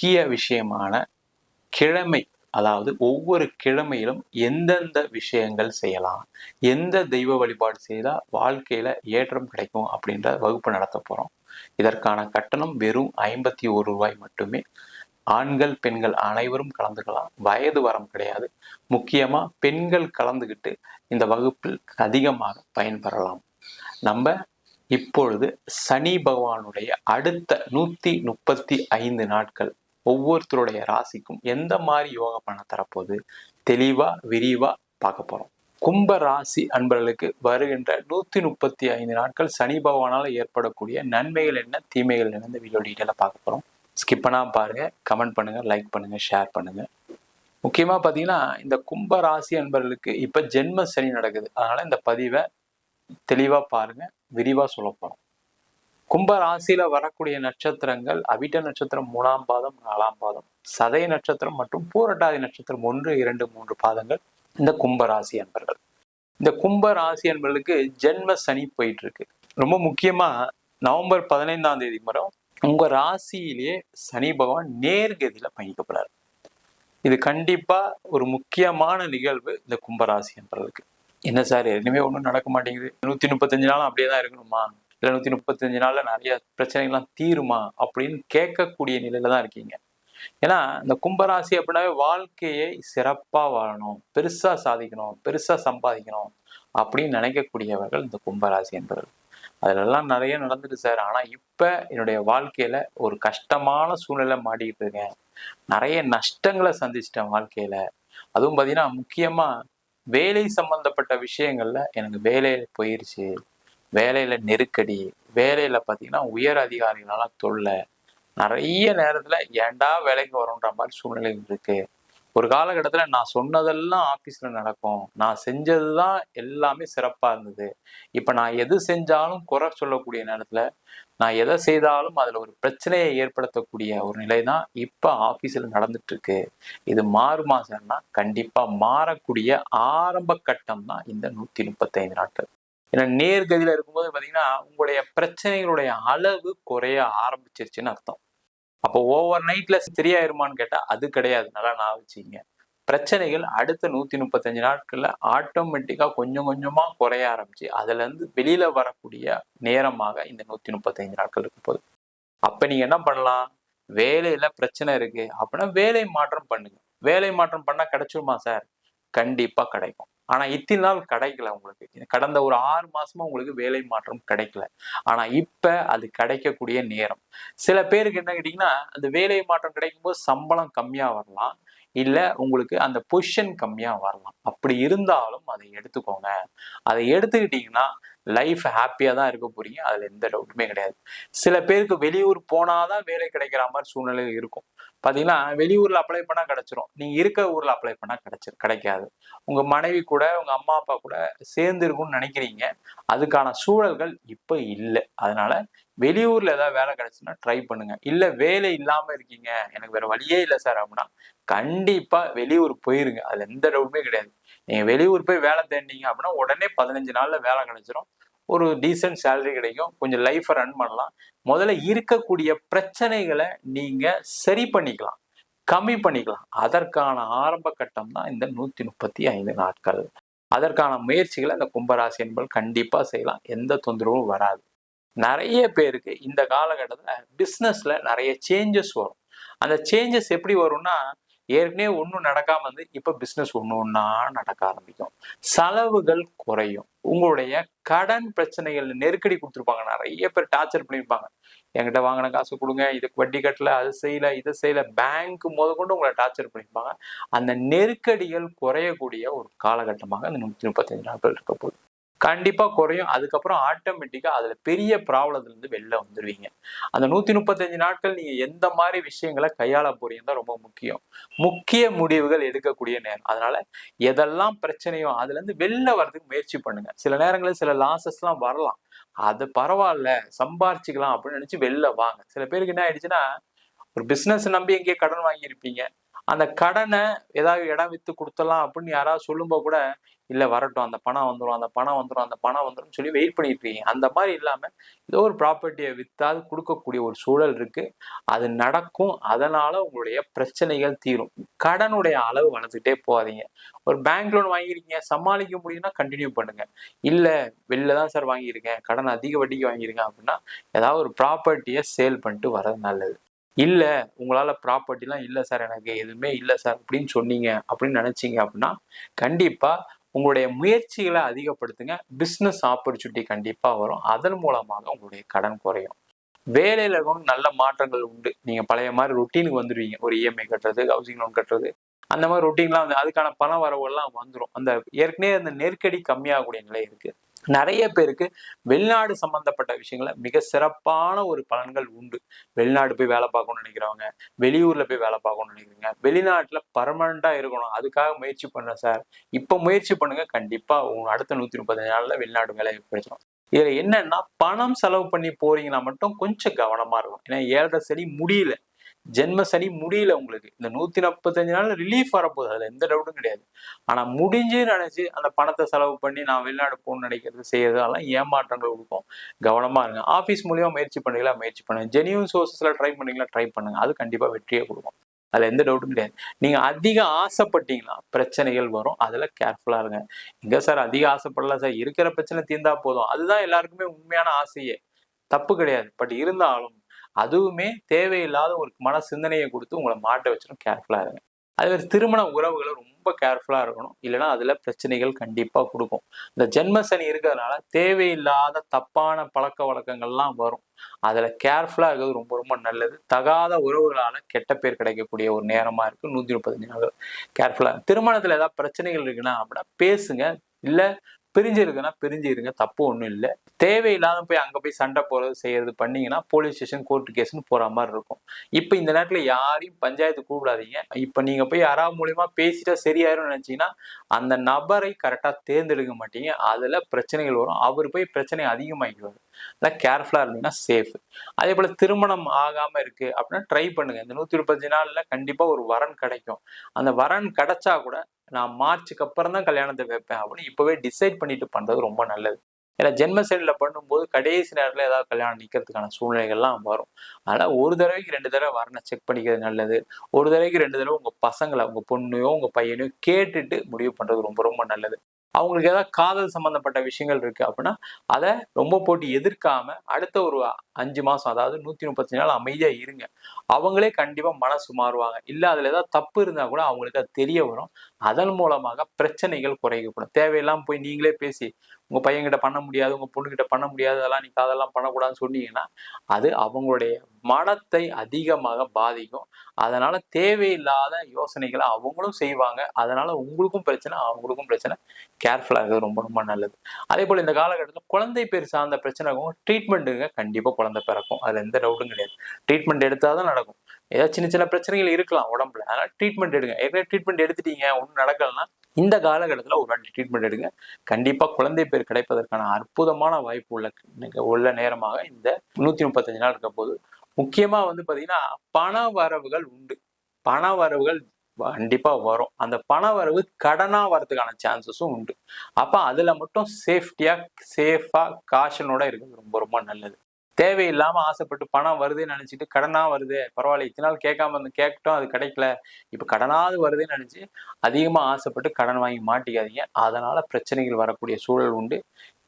முக்கிய விஷயமான கிழமை அதாவது ஒவ்வொரு கிழமையிலும் எந்தெந்த விஷயங்கள் செய்யலாம் எந்த தெய்வ வழிபாடு செய்தால் வாழ்க்கையில ஏற்றம் கிடைக்கும் அப்படின்ற வகுப்பு நடத்த போறோம். இதற்கான கட்டணம் வெறும் ஐம்பத்தி ஒரு ரூபாய் மட்டுமே. ஆண்கள் பெண்கள் அனைவரும் கலந்துக்கலாம். வயது வரம் கிடையாது. முக்கியமா பெண்கள் கலந்துக்கிட்டு இந்த வகுப்பில் அதிகமாக பயன்பெறலாம். நம்ம இப்பொழுது சனி பகவானுடைய அடுத்த நூத்தி முப்பத்தி ஐந்து நாட்கள் ஒவ்வொருத்தருடைய ராசிக்கும் எந்த மாதிரி யோக பண்ண தரப்போகுது? தெளிவாக விரிவாக பார்க்க போகிறோம் கும்ப ராசி அன்பர்களுக்கு வருகின்ற நூற்றி முப்பத்தி ஐந்து நாட்கள் சனி பகவானால் ஏற்படக்கூடிய நன்மைகள் என்ன தீமைகள் என்ன? இந்த வீடியோ டீட்டெயிலாக பார்க்க போகிறோம் ஸ்கிப் பண்ணாம பாருங்க. கமெண்ட் பண்ணுங்கள் லைக் பண்ணுங்கள் ஷேர் பண்ணுங்கள் முக்கியமாக பார்த்தீங்கன்னா இந்த கும்ப ராசி அன்பர்களுக்கு இப்போ ஜென்ம சனி நடக்குது. அதனால் இந்த பதிவை தெளிவாக பாருங்கள் விரிவாக சொல்ல போகிறோம் கும்ப ராசியில வரக்கூடிய நட்சத்திரங்கள் அவிட்ட நட்சத்திரம் மூணாம் பாதம் நாலாம் பாதம் சதய நட்சத்திரம் மற்றும் பூரட்டாதி நட்சத்திரம் ஒன்று இரண்டு மூன்று பாதங்கள் இந்த கும்ப ராசி அன்பர்கள். இந்த கும்ப ராசி அன்பர்களுக்கு ஜென்ம சனி போயிட்டு இருக்கு ரொம்ப முக்கியமா நவம்பர் பதினைந்தாம் தேதி மரம் உங்க ராசியிலேயே சனி பகவான் நேர்கதியில பயணிக்கப்படுறாரு இது கண்டிப்பா ஒரு முக்கியமான நிகழ்வு இந்த கும்பராசி என்பவர்களுக்கு என்ன சார் எதுவுமே ஒன்றும் நடக்க மாட்டேங்குது. நூத்தி முப்பத்தஞ்சு நாளும் அப்படியே தான் இருக்கணுமா? இல்லை நூத்தி முப்பத்தஞ்சு நாள்ல நிறைய பிரச்சனைகள்லாம் தீருமா அப்படின்னு கேட்கக்கூடிய நிலையில தான் இருக்கீங்க. ஏன்னா இந்த கும்பராசி அப்படின்னாவே வாழ்க்கையை சிறப்பா வாழணும். பெருசா சாதிக்கணும் பெருசா சம்பாதிக்கணும் அப்படின்னு நினைக்கக்கூடியவர்கள் இந்த கும்பராசி என்பவர்கள். அதுலெல்லாம் நிறைய நடந்துட்டு சார். ஆனா இப்ப என்னுடைய வாழ்க்கையில ஒரு கஷ்டமான சூழ்நிலை மாட்டிக்கிட்டு இருக்கேன். நிறைய நஷ்டங்களை சந்திச்சிட்டேன் வாழ்க்கையில. அதுவும் பாத்தீங்கன்னா முக்கியமா வேலை சம்பந்தப்பட்ட விஷயங்கள்ல எனக்கு வேலையில போயிருச்சு. வேலையில நெருக்கடி வேலையில பாத்தீங்கன்னா உயர் அதிகாரிகளால தொல்லை. நிறைய நேரத்துல ஏன்டா வேலைக்கு வரோன்ற மாதிரி சூழ்நிலை இருக்கு. ஒரு காலகட்டத்தில் நான் சொன்னதெல்லாம் ஆஃபீஸில் நடக்கும். நான் செஞ்சது தான் எல்லாமே சிறப்பாக இருந்தது. இப்போ நான் எது செஞ்சாலும் குறை சொல்லக்கூடிய நேரத்தில் நான் எதை செய்தாலும் அதில் ஒரு பிரச்சனையை ஏற்படுத்தக்கூடிய ஒரு நிலை தான் இப்போ ஆஃபீஸில் நடந்துட்டுருக்கு. இது மாறுமா சார்னா கண்டிப்பாக மாறக்கூடிய ஆரம்ப கட்டம் தான் இந்த நூற்றி முப்பத்தைந்து நாட்கள். ஏன்னா நேர்கதியில் இருக்கும்போது பார்த்தீங்கன்னா உங்களுடைய பிரச்சனைகளுடைய அளவு குறைய ஆரம்பிச்சிருச்சுன்னு அர்த்தம். அப்போ ஓவர் நைட்ல சரியாயிருமான்னு கேட்டால் அது கிடையாது. நல்லா நான் வச்சுங்க பிரச்சனைகள் அடுத்த நூத்தி முப்பத்தஞ்சு நாட்கள்ல ஆட்டோமேட்டிக்கா கொஞ்சம் கொஞ்சமா குறைய ஆரம்பிச்சு அதுல இருந்து வெளியில வரக்கூடிய நேரமாக இந்த நூத்தி முப்பத்தஞ்சு நாட்கள் இருக்கும் போது அப்ப நீங்க என்ன பண்ணலாம்? வேலையில பிரச்சனை இருக்கு. அப்படின்னா வேலை மாற்றம் பண்ணுங்க. வேலை மாற்றம் பண்ணா கிடைச்சிருமா சார் கண்டிப்பா கிடைக்கும். ஆனா இத்தனை நாள் கிடைக்கல உங்களுக்கு. கடந்த ஒரு ஆறு மாசமா உங்களுக்கு வேலை மாற்றம் கிடைக்கல. ஆனா இப்ப அது கிடைக்கக்கூடிய நேரம். சில பேருக்கு என்ன கேட்டீங்கன்னா அந்த வேலை மாற்றம் கிடைக்கும் போது சம்பளம் கம்மியா வரலாம். இல்ல உங்களுக்கு அந்த பொசிஷன் கம்மியா வரலாம். அப்படி இருந்தாலும் அதை எடுத்துக்கோங்க. அதை எடுத்துக்கிட்டீங்கன்னா லைஃப் ஹாப்பியா தான் இருக்க போறீங்க. அதில் எந்த டவுட்டுமே கிடையாது. சில பேருக்கு வெளியூர் போனாதான் வேலை கிடைக்கிற மாதிரி சூழ்நிலை இருக்கும். பாத்தீங்கன்னா வெளியூர்ல அப்ளை பண்ணா கிடைச்சிரும். நீங்க இருக்க ஊர்ல அப்ளை பண்ணா கிடைச்சிரு கிடைக்காது. உங்க மனைவி கூட உங்க அம்மா அப்பா கூட சேர்ந்து இருக்கும்னு நினைக்கிறீங்க. அதுக்கான சூழல்கள் இப்ப இல்லை. அதனால வெளியூர்ல ஏதாவது வேலை கிடைச்சுன்னா ட்ரை பண்ணுங்க. இல்ல வேலை இல்லாம இருக்கீங்க. எனக்கு வேற வழியே இல்லை சார் அப்படின்னா கண்டிப்பா வெளியூர் போயிருங்க. அதுல எந்த டவுட்டுமே கிடையாது. நீங்க வெளியூர் போய் வேலை தேடினீங்க அப்படின்னா உடனே பதினஞ்சு நாள்ல வேலை கிடைச்சிரும். ஒரு டீசென்ட் சேலரி கிடைக்கும். கொஞ்சம் லைஃப்பை ரன் பண்ணலாம். முதல்ல இருக்கக்கூடிய பிரச்சனைகளை நீங்க சரி பண்ணிக்கலாம் கம்மி பண்ணிக்கலாம். அதற்கான ஆரம்ப கட்டம் தான் இந்த நூத்தி முப்பத்தி ஐந்து நாட்கள். அதற்கான முயற்சிகளை இந்த கும்பராசி என்பது கண்டிப்பா செய்யலாம். எந்த தொந்தரவும் வராது. நிறைய பேருக்கு இந்த காலகட்டத்தில் பிஸ்னஸ்ல நிறைய சேஞ்சஸ் வரும். அந்த சேஞ்சஸ் எப்படி வரும்னா ஏற்கனவே ஒன்றும் நடக்காம வந்து இப்போ பிஸ்னஸ் ஒன்று ஒன்றா நடக்க ஆரம்பிக்கும். செலவுகள் குறையும். உங்களுடைய கடன் பிரச்சனைகள் நெருக்கடி கொடுத்துருப்பாங்க. நிறைய பேர் டார்ச்சர் பண்ணியிருப்பாங்க. என்கிட்ட வாங்கின காசு கொடுங்க இதுக்கு வட்டி கட்டல அது செய்யல இதை செய்யல பேங்க் முத கொண்டு உங்களை டார்ச்சர் பண்ணியிருப்பாங்க. அந்த நெருக்கடிகள் குறையக்கூடிய ஒரு காலகட்டமாக அந்த நூற்றி முப்பத்தஞ்சு நாட்கள் இருக்க போகுது. கண்டிப்பா குறையும். அதுக்கப்புறம் ஆட்டோமேட்டிக்கா அதுல பெரிய ப்ராப்ளத்துலேருந்து வெளில வந்துடுவீங்க அந்த நூத்தி முப்பத்தஞ்சு நாட்கள் நீங்க எந்த மாதிரி விஷயங்களை கையாள போறீங்க தான் ரொம்ப முக்கியம். முக்கிய முடிவுகள் எடுக்கக்கூடிய நேரம். அதனால எதெல்லாம் பிரச்சனையோ அதுல இருந்து வெளில வர்றதுக்கு முயற்சி பண்ணுங்க. சில நேரங்களில் சில லாசஸ்லாம் வரலாம். அது பரவாயில்ல சம்பாரிச்சுக்கலாம் அப்படின்னு நினைச்சு வெளில வாங்க. சில பேருக்கு என்ன ஆயிடுச்சுன்னா ஒரு பிசினஸ் நம்பி எங்கேயே கடன் வாங்கியிருப்பீங்க. அந்த கடனை ஏதாவது இடம் வித்து கொடுத்தலாம் அப்படின்னு யாராவது சொல்லும்போது கூட இல்லை வரட்டும். அந்த பணம் வந்துடும் அந்த பணம் வந்துடும் அந்த பணம் வந்துடும் சொல்லி வெயிட் பண்ணிட்டு இருக்கீங்க. அந்த மாதிரி இல்லாமல் ஏதோ ஒரு ப்ராப்பர்ட்டியை வித்தாது கொடுக்கக்கூடிய ஒரு சூழல் இருக்கு. அது நடக்கும். அதனால உங்களுடைய பிரச்சனைகள் தீரும். கடனுடைய அளவு வளர்த்துட்டே போகாதீங்க. ஒரு பேங்க் லோன் வாங்கியிருக்கீங்க சமாளிக்க முடியும்னா கண்டினியூ பண்ணுங்க. இல்லை வெளில தான் சார் வாங்கியிருக்கேன். கடன் அதிக வட்டிக்கு வாங்கியிருக்கேன் அப்படின்னா ஏதாவது ஒரு ப்ராப்பர்ட்டியை சேல் பண்ணிட்டு வர்றது நல்லது. இல்லை உங்களால் ப்ராப்பர்ட்டிலாம் இல்லை சார் எனக்கு எதுவுமே இல்லை சார் அப்படின்னு சொன்னீங்க அப்படின்னு நினச்சிங்க அப்படின்னா கண்டிப்பாக உங்களுடைய முயற்சிகளை அதிகப்படுத்துங்க. பிஸ்னஸ் ஆப்பர்ச்சுனிட்டி கண்டிப்பாக வரும். அதன் மூலமாக உங்களுடைய கடன் குறையும். வேலையில் இருக்கணும் நல்ல மாற்றங்கள் உண்டு. நீங்கள் பழைய மாதிரி ரொட்டீனுக்கு வந்துடுவீங்க ஒரு இஎம்ஐ கட்டுறது ஹவுசிங் லோன் கட்டுறது அந்த மாதிரி ரொட்டீன்லாம் வந்து அதுக்கான பண வரவுகள்லாம் வந்துடும் அந்த ஏற்கனவே அந்த நெருக்கடி கம்மியாகக்கூடிய நிலை இருக்குது நிறைய பேருக்கு வெளிநாடு சம்பந்தப்பட்ட விஷயங்கள மிக சிறப்பான ஒரு பலன்கள் உண்டு. வெளிநாடு போய் வேலை பார்க்கணும்னு நினைக்கிறவங்க வெளியூர்ல போய் வேலை பார்க்கணும்னு நினைக்கிறீங்க வெளிநாட்டுல பர்மனண்டா இருக்கணும். அதுக்காக முயற்சி பண்றேன் சார். இப்ப முயற்சி பண்ணுங்க. கண்டிப்பா உங்க அடுத்த நூத்தி முப்பத்தஞ்சு நாள்ல வெளிநாடு வேலை கிடைச்சிடும் இதுல என்னன்னா பணம் செலவு பண்ணி போறீங்கன்னா மட்டும் கொஞ்சம் கவனமா இருக்கும் ஏன்னா ஏழரை சரி முடியல. ஜென்ம சனி முடியல உங்களுக்கு. இந்த நூத்தி நாற்பத்தஞ்சு நாள் ரிலீஃப் வரப்போகுது. அதுல எந்த டவுட்டும் கிடையாது. ஆனா முடிஞ்சு நினைச்சு அந்த பணத்தை செலவு பண்ணி நான் வெளிநாடு போகணும்னு நினைக்கிறது செய்யறதெல்லாம் ஏமாற்றங்கள் கொடுக்கும். கவனமா இருங்க. ஆஃபீஸ் மூலியமா முயற்சி பண்ணீங்களா? முயற்சி பண்ணுங்க. ஜெனியூன் சோர்சஸ்ல ட்ரை பண்ணீங்களா? ட்ரை பண்ணுங்க. அது கண்டிப்பா வெற்றியை கொடுக்கும். அதுல எந்த டவுட்டும் கிடையாது. நீங்க அதிகம் ஆசைப்பட்டீங்கன்னா பிரச்சனைகள் வரும். அதுல கேர்ஃபுல்லா இருங்க. எங்க சார் அதிக ஆசைப்படல சார் இருக்கிற பிரச்சனை தீர்ந்தா போதும். அதுதான் எல்லாருக்குமே உண்மையான ஆசையே. தப்பு கிடையாது. பட் இருந்தாலும் அதுவுமே தேவையில்லாத ஒரு மன சிந்தனையை கொடுத்து உங்களை மாட்ட வச்சிடும் கேர்ஃபுல்லா இருங்க. அதே மாதிரி திருமண உறவுகளை ரொம்ப கேர்ஃபுல்லா இருக்கணும். இல்லைன்னா அதில் பிரச்சனைகள் கண்டிப்பாக கொடுக்கும். இந்த ஜென்ம சனி இருக்கிறதுனால தேவையில்லாத தப்பான பழக்க வழக்கங்கள்லாம் வரும். அதுல கேர்ஃபுல்லா இருக்கிறது ரொம்ப ரொம்ப நல்லது. தகாத உறவுகளால் கெட்ட பேர் கிடைக்கக்கூடிய ஒரு நேரமா இருக்கு. நூத்தி முப்பத்தஞ்சு நாள் கேர்ஃபுல்லா திருமணத்தில் ஏதாவது பிரச்சனைகள் இருக்குன்னா அப்படின்னா பேசுங்க. இல்லை பிரிஞ்சிருக்குன்னா பிரிஞ்சு இருங்க தப்பு ஒன்றும் இல்லை. தேவையில்லாத போய் அங்கே போய் சண்டை போகிறது செய்யறது பண்ணிங்கன்னா போலீஸ் ஸ்டேஷன் கோர்ட்டு கேஸ்னு போகிற மாதிரி இருக்கும். இப்போ இந்த நேரத்தில் யாரையும் பஞ்சாயத்து கூப்பிடாதீங்க. இப்போ நீங்கள் போய் யாராவது மூலியமா பேசிட்டா சரியாயிரும்னு நினச்சிங்கன்னா அந்த நபரை கரெக்டாக தேர்ந்தெடுக்க மாட்டீங்க. அதில் பிரச்சனைகள் வரும். அவர் போய் பிரச்சனை அதிகமாகிக்குவார் அதான் கேர்ஃபுல்லாக இருந்தீங்கன்னா சேஃப் அதே போல் திருமணம் ஆகாமல் இருக்குது அப்படின்னா ட்ரை பண்ணுங்கள் இந்த நூற்றி முப்பத்தஞ்சு நாளில் கண்டிப்பாக ஒரு வரன் கிடைக்கும். அந்த வரன் கிடைச்சா கூட நான் மார்ச்சுக்கு அப்புறம் தான் கல்யாணத்தை வைப்பேன் அப்படின்னு இப்போவே டிசைட் பண்ணிட்டு பண்ணுறது ரொம்ப நல்லது. ஏன்னா ஜென்ம சைடில் பண்ணும்போது கடைசி நேரத்தில் ஏதாவது கல்யாணம் நிற்கிறதுக்கான சூழ்நிலைகள்லாம் வரும். அதனால் ஒரு தடவைக்கு ரெண்டு தடவை வரணும். செக் பண்ணிக்கிறது நல்லது. ஒரு தடவைக்கு ரெண்டு தடவை உங்கள் பசங்களை உங்கள் பொண்ணையோ உங்கள் பையனையோ கேட்டுட்டு முடிவு பண்ணுறது ரொம்ப ரொம்ப நல்லது. அவங்களுக்கு ஏதாவது காதல் சம்பந்தப்பட்ட விஷயங்கள் இருக்கு அப்படின்னா அதை ரொம்ப போட்டு எதிர்க்காம அடுத்த ஒரு அஞ்சு மாசம் அதாவது நூத்தி முப்பத்தஞ்சு நாள் அமைதியா இருங்க. அவங்களே கண்டிப்பா மனசு மாறுவாங்க. இல்ல அதுல ஏதாவது தப்பு இருந்தா கூட அவங்களுக்கு அது தெரிய வரும். அதன் மூலமாக பிரச்சனைகள் குறைக்கப்படும் தேவையெல்லாம் போய் நீங்களே பேசி உங்க பையன்கிட்ட பண்ண முடியாது உங்க பொண்ணுக்கிட்ட பண்ண முடியாது அதெல்லாம் நீ அதெல்லாம் பண்ணக்கூடாதுன்னு சொன்னீங்கன்னா அது அவங்களுடைய மனத்தை அதிகமாக பாதிக்கும். அதனால தேவையில்லாத யோசனைகளை அவங்களும் செய்வாங்க. அதனால உங்களுக்கும் பிரச்சனை அவங்களுக்கும் பிரச்சனை. கேர்ஃபுல்லாக இருக்கிறது ரொம்ப ரொம்ப நல்லது. அதே போல் இந்த காலகட்டத்தில் குழந்தை பேர் சார்ந்த பிரச்சனைக்கும் ட்ரீட்மெண்ட்டுங்க கண்டிப்பாக குழந்தை பிறக்கும். அதில் எந்த டவுட்டும் கிடையாது. ட்ரீட்மெண்ட் எடுத்தால் தான் நடக்கும். ஏதாவது சின்ன சின்ன பிரச்சனைகள் இருக்கலாம் உடம்புல. அதனால் ட்ரீட்மெண்ட் எடுங்க. ஏற்கனவே ட்ரீட்மெண்ட் எடுத்துட்டீங்க ஒன்றும் நடக்கலன்னா இந்த காலகட்டத்தில் ஒரு வாட்டி ட்ரீட்மெண்ட் எடுங்க. கண்டிப்பாக குழந்தை பேர் கிடைப்பதற்கான அற்புதமான வாய்ப்பு உள்ள உள்ள நேரமாக இந்த நூற்றி முப்பத்தஞ்சு நாள் இருக்க போது முக்கியமாக வந்து பார்த்தீங்கன்னா பண வரவுகள் உண்டு. பண வரவுகள் கண்டிப்பாக வரும். அந்த பண வரவு கடனாக வரதுக்கான சான்சஸும் உண்டு. அப்போ அதில் மட்டும் சேஃப்டியாக சேஃபாக காஷனோட இருக்கிறது ரொம்ப ரொம்ப நல்லது. தேவையில்லாம ஆசைப்பட்டு பணம் வருதுன்னு நினைச்சிட்டு கடனா வருது? பரவாயில்ல இத்தனை நாள் கேட்காம வந்து கேட்டோம் அது கிடைக்கல. இப்ப கடனாவது வருதுன்னு நினைச்சு அதிகமா ஆசைப்பட்டு கடன் வாங்கி மாட்டிக்காதீங்க. அதனால பிரச்சனைகள் வரக்கூடிய சூழல் உண்டு.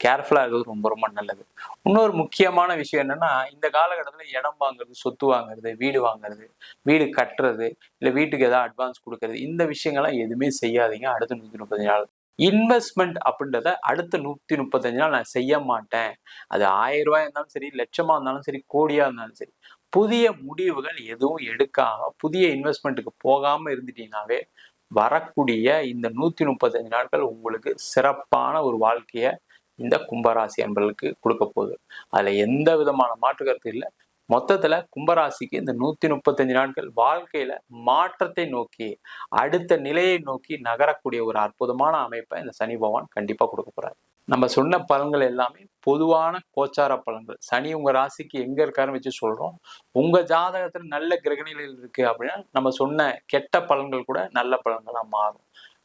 கேர்ஃபுல்லா இருக்கிறது ரொம்ப ரொம்ப நல்லது. இன்னொரு முக்கியமான விஷயம் என்னன்னா இந்த காலகட்டத்தில் இடம் வாங்குறது சொத்து வாங்குறது வீடு வாங்குறது வீடு கட்டுறது இல்லை வீட்டுக்கு ஏதாவது அட்வான்ஸ் கொடுக்கறது இந்த விஷயங்கள்லாம் எதுவுமே செய்யாதீங்க. அடுத்த நூற்றி முப்பது நாள் இன்வெஸ்ட்மெண்ட் அப்படின்றத அடுத்த நூத்தி முப்பத்தஞ்சு நாள் நான் செய்ய மாட்டேன். அது ஆயிரம் ரூபாய் இருந்தாலும் சரி லட்சமா இருந்தாலும் சரி கோடியா இருந்தாலும் சரி புதிய முடிவுகள் எதுவும் எடுக்காம புதிய இன்வெஸ்ட்மெண்ட்டுக்கு போகாம இருந்துட்டீங்கன்னாவே வரக்கூடிய இந்த நூத்தி முப்பத்தஞ்சு நாட்கள் உங்களுக்கு சிறப்பான ஒரு வாழ்க்கையை இந்த கும்பராசி அன்பர்களுக்கு கொடுக்க போகுது. அதில் எந்த விதமான மாற்று கருத்து இல்லை. மொத்தத்தில் கும்பராசிக்கு இந்த நூற்றி முப்பத்தஞ்சு நாட்கள் வாழ்க்கையில் மாற்றத்தை நோக்கி அடுத்த நிலையை நோக்கி நகரக்கூடிய ஒரு அற்புதமான அமைப்பை இந்த சனி பகவான் கண்டிப்பாக கொடுக்க போகிறார் நம்ம சொன்ன பலன்கள் எல்லாமே பொதுவான கோச்சார பலன்கள். சனி உங்கள் ராசிக்கு எங்கே இருக்காருன்னு வச்சு சொல்கிறோம் உங்கள் ஜாதகத்தில் நல்ல கிரகணிகள் இருக்குது அப்படின்னா நம்ம சொன்ன கெட்ட பலன்கள் கூட நல்ல பலன்களாக மாறும்.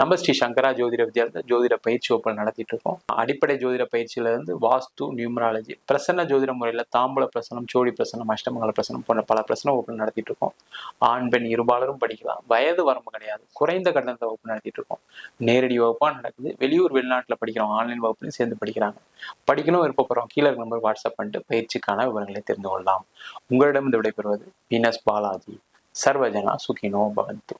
நம்ம ஸ்ரீ சங்கரா ஜோதிட வித்யாலயத்தில் ஜோதிட பயிற்சி வகுப்புகள் நடத்திட்டு இருக்கோம் அடிப்படை ஜோதிட பயிற்சியில இருந்து வாஸ்து நியூமராலஜி பிரசன்ன ஜோதிட முறையில் தாம்பூல பிரசனம் சோழி பிரசனம் அஷ்டமங்கல பிரசனம் போன்ற பல பிரசன வகுப்புகள் நடத்திட்டு இருக்கோம் ஆண் பெண் இருபாலரும் படிக்கலாம். வயது வரம்பு கிடையாது. குறைந்த கட்டணத்தை வகுப்பு நடத்திட்டு இருக்கோம் நேரடி வகுப்பாக நடக்குது. வெளியூர் வெளிநாட்டில் படிக்கிறோம் ஆன்லைன் வகுப்புலையும் சேர்ந்து படிக்கிறாங்க. படிக்கணும் விருப்பப்படுறோம். கீழே நம்பர் வாட்ஸ்அப் பண்ணிட்டு பயிற்சிக்கான விவரங்களை தெரிந்து கொள்ளலாம். உங்களிடம் இந்த விடைபெறுவது வீனஸ் பாலாஜி. சர்வஜனா சுகினோ பவந்து.